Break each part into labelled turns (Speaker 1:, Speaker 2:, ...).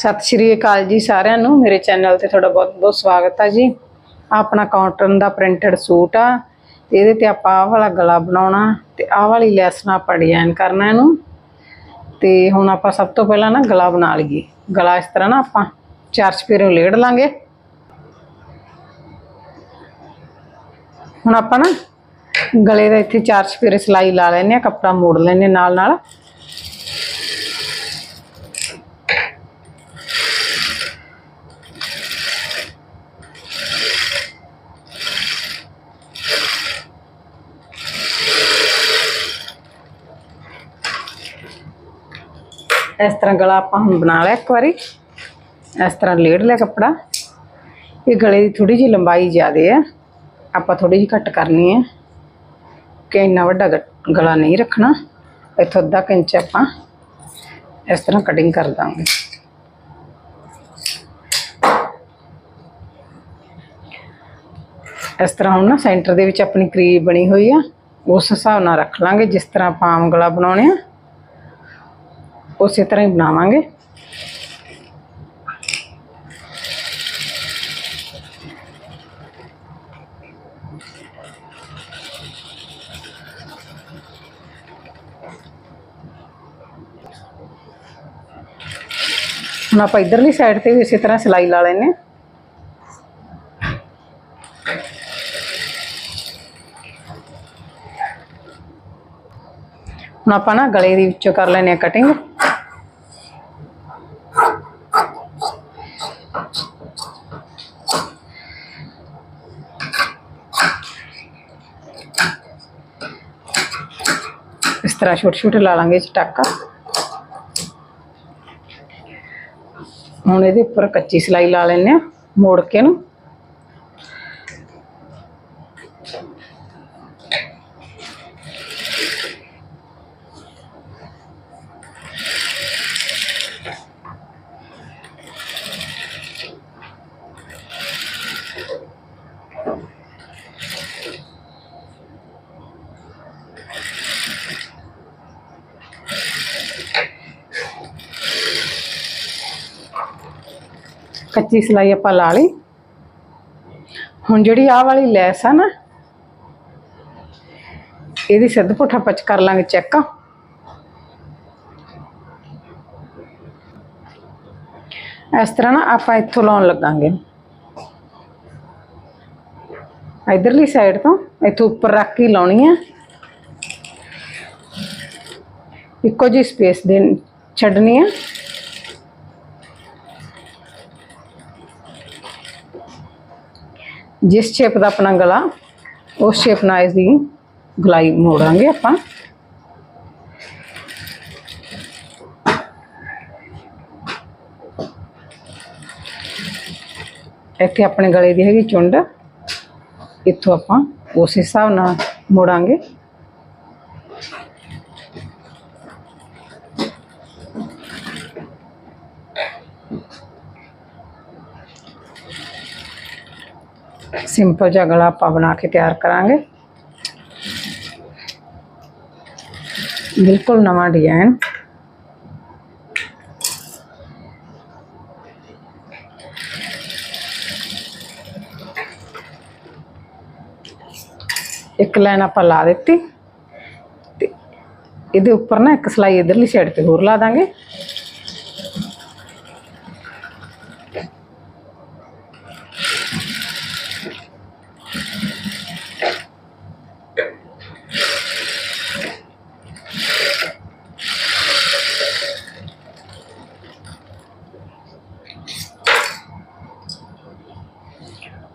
Speaker 1: ਸਤਿ ਸ਼੍ਰੀ ਅਕਾਲ ਜੀ ਸਾਰਿਆਂ ਨੂੰ। ਮੇਰੇ ਚੈਨਲ ਤੇ ਤੁਹਾਡਾ ਬਹੁਤ-ਬਹੁਤ ਸਵਾਗਤ ਆ ਜੀ। ਆਪਣਾ ਕਾਟਨ ਦਾ ਪ੍ਰਿੰਟਡ ਸੂਟ ਆ, ਤੇ ਇਹਦੇ ਤੇ ਆਪਾਂ ਆਹ ਵਾਲਾ ਗਲਾ ਬਣਾਉਣਾ, ਤੇ ਆਹ ਵਾਲੀ ਲੈਸ ਨਾਲ ਆਪਾਂ ਡਿਜ਼ਾਈਨ ਕਰਨਾ ਇਹਨੂੰ। ਤੇ ਹੁਣ ਆਪਾਂ ਸਭ ਤੋਂ ਪਹਿਲਾਂ ਨਾ ਗਲਾ ਬਣਾ ਲਈਏ। ਗਲਾ ਇਸ ਤਰ੍ਹਾਂ ਨਾ ਆਪਾਂ ਚਾਰ ਚਪੇਰੇ ਲੇੜ ਲਾਂਗੇ। ਹੁਣ ਆਪਾਂ ਨਾ ਗਲੇ ਦਾ ਇੱਥੇ ਚਾਰ ਚਪੇਰੇ ਸਿਲਾਈ ਲਾ ਲੈਨੇ ਆ, ਕੱਪੜਾ ਮੋੜ ਲੈਨੇ ਨਾਲ ਨਾਲ ਇਸ ਤਰ੍ਹਾਂ ਗਲਾ ਆਪਾਂ ਹੁਣ ਬਣਾ ਲਿਆ ਇੱਕ ਵਾਰੀ। ਇਸ ਤਰ੍ਹਾਂ ਲੇੜ ਲਿਆ ਕੱਪੜਾ। ਇਹ ਗਲੇ ਦੀ ਥੋੜੀ ਜਿਹੀ ਲੰਬਾਈ ਜ਼ਿਆਦੇ ਆ। ਆਪਾਂ ਥੋੜੀ ਜਿਹੀ ਘੱਟ ਕਰਨੀ ਹੈ ਕਿ ਇੰਨਾ ਵੱਡਾ ਗ- ਗਲਾ ਨਹੀਂ ਰੱਖਣਾ। ਇੱਥੋਂ ਅੱਧਾ ਕੁ ਇੰਚ ਆਪਾਂ ਇਸ ਤਰ੍ਹਾਂ ਕਟਿੰਗ ਕਰ ਦਾਂਗੇ। ਇਸ ਤਰ੍ਹਾਂ ਹੁਣ ਨਾ ਸੈਂਟਰ ਦੇ ਵਿੱਚ ਆਪਣੀ ਕਰੀਬ ਬਣੀ ਹੋਈ ਆ। ਉਸ ਹਿਸਾਬ ਨਾਲ ਰੱਖ ਲਾਂਗੇ। ਜਿਸ ਤਰ੍ਹਾਂ ਆਪਾਂ ਆਮ ਗਲਾ ਬਣਾਉਣੇ ਆ। ਉਸੇ ਤਰ੍ਹਾਂ ਹੀ ਬਣਾਵਾਂਗੇ ਹੁਣ ਆਪਾਂ ਇਧਰਲੀ ਸਾਈਡ ਤੇ ਵੀ ਇਸੇ ਤਰ੍ਹਾਂ ਸਿਲਾਈ ਲਾ ਲੈਨੇ ਹਾਂ। ਹੁਣ ਆਪਾਂ ਨਾ ਗਲੇ ਦੇ ਵਿੱਚੋਂ ਕਰ ਲੈਨੇ ਆ ਕਟਿੰਗ ਇਸ ਤਰ੍ਹਾਂ ਛੋਟੇ ਛੋਟੇ ਲਾ ਲਾਂਗੇ ਇਹ ਟਾਕਾ। ਹੁਣ ਇਹਦੇ ਉੱਪਰ ਕੱਚੀ ਸਿਲਾਈ ਲਾ ਲੈਨੇ ਆ ਮੋੜ ਕੇ ਨੂੰ ਕੱਚੀ ਸਿਲਾਈ ਆਪਾਂ ਲਾ ਲਈ। ਹੁਣ ਜਿਹੜੀ ਆਹ ਵਾਲੀ ਲੈਸ ਆ ਨਾ, ਇਹਦੀ ਸਿੱਧ ਪੁੱਠਾ ਪਚ ਕਰ ਲਾਂਗੇ ਚੈੱਕ। ਇਸ ਤਰ੍ਹਾਂ ਨਾ ਆਪਾਂ ਇੱਥੋਂ ਲਾਉਣ ਲੱਗਾਂਗੇ। ਇਧਰਲੀ ਸਾਈਡ ਤੋਂ ਇੱਥੋਂ ਉੱਪਰ ਰੱਖ ਕੇ ਹੀ ਲਾਉਣੀ ਆ। ਇੱਕੋ ਜੀ ਸਪੇਸ ਦੇ ਛੱਡਣੀ ਆ। ਜਿਸ ਸ਼ੇਪ ਦਾ ਆਪਣਾ ਗਲਾ, ਉਸ ਸ਼ੇਪ ਨਾਲ ਇਸ ਦੀ ਗਲਾਈ ਮੋੜਾਂਗੇ ਆਪਾਂ। ਇੱਥੇ ਆਪਣੇ ਗਲੇ ਦੀ ਹੈਗੀ ਚੁੰਡ, ਇੱਥੋਂ ਆਪਾਂ ਉਸ ਹਿਸਾਬ ਨਾਲ ਮੋੜਾਂਗੇ। ਸਿੰਪਲ ਜਿਹਾ ਗਲਾ ਆਪਾਂ ਬਣਾ ਕੇ ਤਿਆਰ ਕਰਾਂਗੇ। ਬਿਲਕੁਲ ਨਵਾਂ ਡਿਜ਼ਾਈਨ ਇੱਕ ਲਾਈਨ ਆਪਾਂ ਲਾ ਦਿੱਤੀ। ਤੇ ਇਹਦੇ ਉੱਪਰ ਨਾ ਇੱਕ ਸਲਾਈ ਇਧਰਲੀ ਸਾਈਡ ਤੇ ਹੋਰ ਲਾ ਦਾਂਗੇ।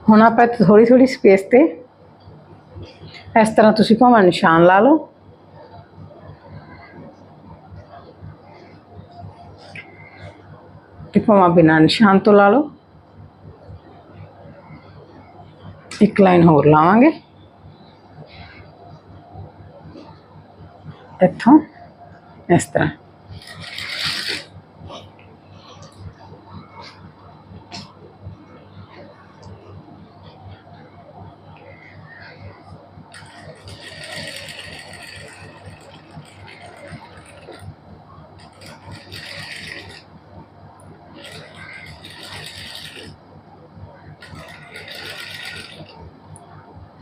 Speaker 1: ਹੁਣ ਆਪਾਂ ਥੋੜੀ ਥੋੜੀ ਸਪੇਸ ਤੇ ਇਸ ਤਰ੍ਹਾਂ ਤੁਸੀਂ ਭਾਵੇਂ ਨਿਸ਼ਾਨ ਲਾ ਲਓ ਤੇ ਭਾਵੇਂ ਬਿਨਾਂ ਨਿਸ਼ਾਨ ਤੋਂ ਲਾ ਲਓ ਇੱਕ ਲਾਈਨ ਹੋਰ ਲਾਵਾਂਗੇ ਇੱਥੋਂ ਇਸ ਤਰ੍ਹਾਂ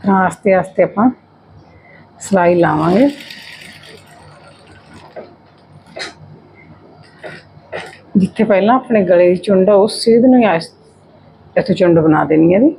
Speaker 1: ਤਰ੍ਹਾਂ ਆਸਤੇ ਆਸਤੇ ਆਪਾਂ ਸਿਲਾਈ ਲਾਵਾਂਗੇ। ਜਿੱਥੇ ਪਹਿਲਾਂ ਆਪਣੇ ਗਲੇ ਦੀ ਚੁੰਡ ਆ, ਉਸ ਸੇਧ ਨੂੰ ਹੀ ਇੱਥੇ ਚੁੰਡ ਬਣਾ ਦੇਣੀ ਹੈ ਇਹਦੀ।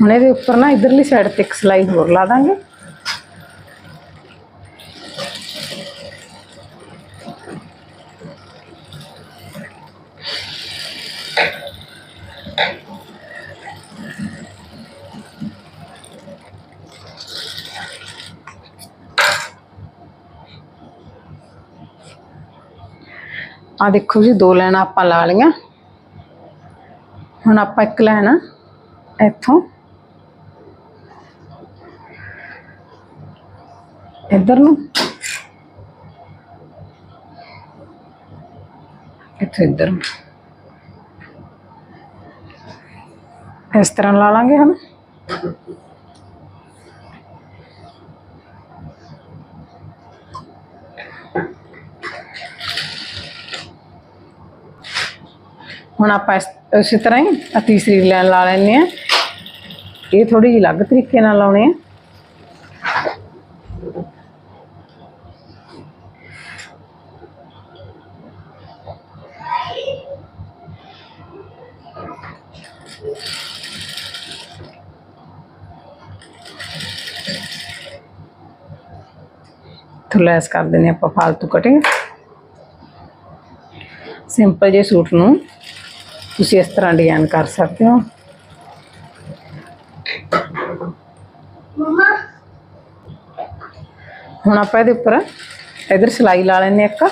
Speaker 1: ਹੁਣ ਇਹਦੇ ਉੱਪਰ ਨਾ ਇਧਰਲੀ ਸਾਈਡ ਤੇ ਇੱਕ ਸਿਲਾਈ ਹੋਰ ਲਾ ਦਾਂਗੇ। ਆ ਦੇਖੋ ਜੀ, ਦੋ ਲਾਈਨਾਂ ਆਪਾਂ ਲਾ ਲਈਆਂ। ਹੁਣ ਆਪਾਂ ਇੱਕ ਲਾਈਨ ਇੱਥੋਂ। ਇੱਧਰ ਨੂੰ। ਇੱਥੇ ਇੱਧਰ ਨੂੰ। ਇਸ ਤਰ੍ਹਾਂ ਲਾ ਲਾਂਗੇ ਹੁਣ ਹੁਣ ਆਪਾਂ ਇਸ, ਇਸੇ ਤਰ੍ਹਾਂ ਹੀ ਤੀਸਰੀ ਲਾਈਨ ਲਾ ਲੈਣੇ ਆ ਇਹ ਥੋੜੀ ਜਿਹੀ ਅਲੱਗ ਤਰੀਕੇ ਨਾਲ ਲਾਉਣੀ ਆ। ਤੋਂ ਲੈਸ ਕਰ ਦਿੰਦੇ ਆਪਾਂ ਫਾਲਤੂ ਕਟਿੰਗ ਸਿੰਪਲ ਜਿਹੇ ਸੂਟ ਨੂੰ ਤੁਸੀਂ ਇਸ ਤਰ੍ਹਾਂ ਡਿਜ਼ਾਈਨ ਕਰ ਸਕਦੇ ਹੋ। ਹੁਣ ਆਪਾਂ ਇਹਦੇ ਉੱਪਰ ਇਧਰ ਸਿਲਾਈ ਲਾ ਲੈਣੇ ਇੱਕ।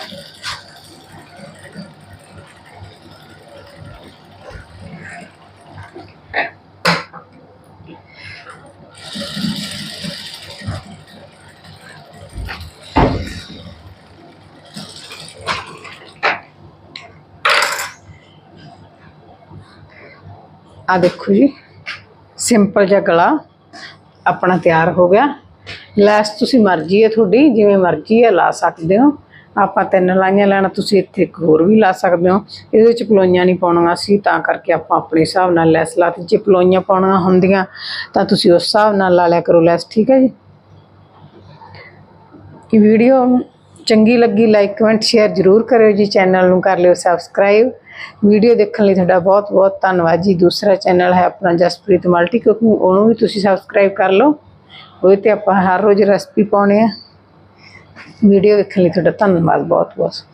Speaker 1: ਆ ਦੇਖੋ ਜੀ ਸਿੰਪਲ ਜਿਹਾ ਗਲਾ ਆਪਣਾ ਤਿਆਰ ਹੋ ਗਿਆ। ਲੈਸ ਤੁਸੀਂ ਮਰਜ਼ੀ ਹੈ ਤੁਹਾਡੀ, ਜਿਵੇਂ ਮਰਜ਼ੀ ਹੈ ਲਾ ਸਕਦੇ ਹੋ। ਆਪਾਂ ਤਿੰਨ ਲਾਈਆਂ ਲੈਣਾ, ਤੁਸੀਂ ਇੱਥੇ ਇੱਕ ਹੋਰ ਵੀ ਲਾ ਸਕਦੇ ਹੋ। ਇਹਦੇ ਵਿੱਚ ਪਲੋਈਆਂ ਨਹੀਂ ਪਾਉਣੀਆਂ ਸੀ, ਤਾਂ ਕਰਕੇ ਆਪਾਂ ਆਪਣੇ ਹਿਸਾਬ ਨਾਲ ਲੈਸ ਲਾਤੀ ਜੇ ਪਲੋਈਆਂ ਪਾਉਣੀਆਂ ਹੁੰਦੀਆਂ, ਤਾਂ ਤੁਸੀਂ ਉਸ ਹਿਸਾਬ ਨਾਲ ਲਾ ਲਿਆ ਕਰੋ ਲੈਸ, ਠੀਕ ਹੈ ਜੀ। ਇਹ ਵੀਡੀਓ ਚੰਗੀ ਲੱਗੀ ਲਾਈਕ ਕਮੈਂਟ ਸ਼ੇਅਰ ਜ਼ਰੂਰ ਕਰਿਓ ਜੀ ਚੈਨਲ ਨੂੰ, ਕਰ ਲਿਓ ਸਬਸਕ੍ਰਾਈਬ ਵੀਡੀਓ ਦੇਖਣ ਲਈ ਤੁਹਾਡਾ ਬਹੁਤ ਬਹੁਤ ਧੰਨਵਾਦ ਜੀ। ਦੂਸਰਾ ਚੈਨਲ ਹੈ ਆਪਣਾ ਜਸਪ੍ਰੀਤ ਮਲਟੀ ਕੁਕਿੰਗ ਉਹਨੂੰ ਵੀ ਤੁਸੀਂ ਸਬਸਕ੍ਰਾਈਬ ਕਰ ਲਓ। ਉਹਦੇ ਤੇ ਆਪਾਂ ਹਰ ਰੋਜ਼ ਰੈਸਪੀ ਪਾਉਣੇ ਆ। ਵੀਡੀਓ ਦੇਖਣ ਲਈ ਤੁਹਾਡਾ ਧੰਨਵਾਦ ਬਹੁਤ ਬਹੁਤ।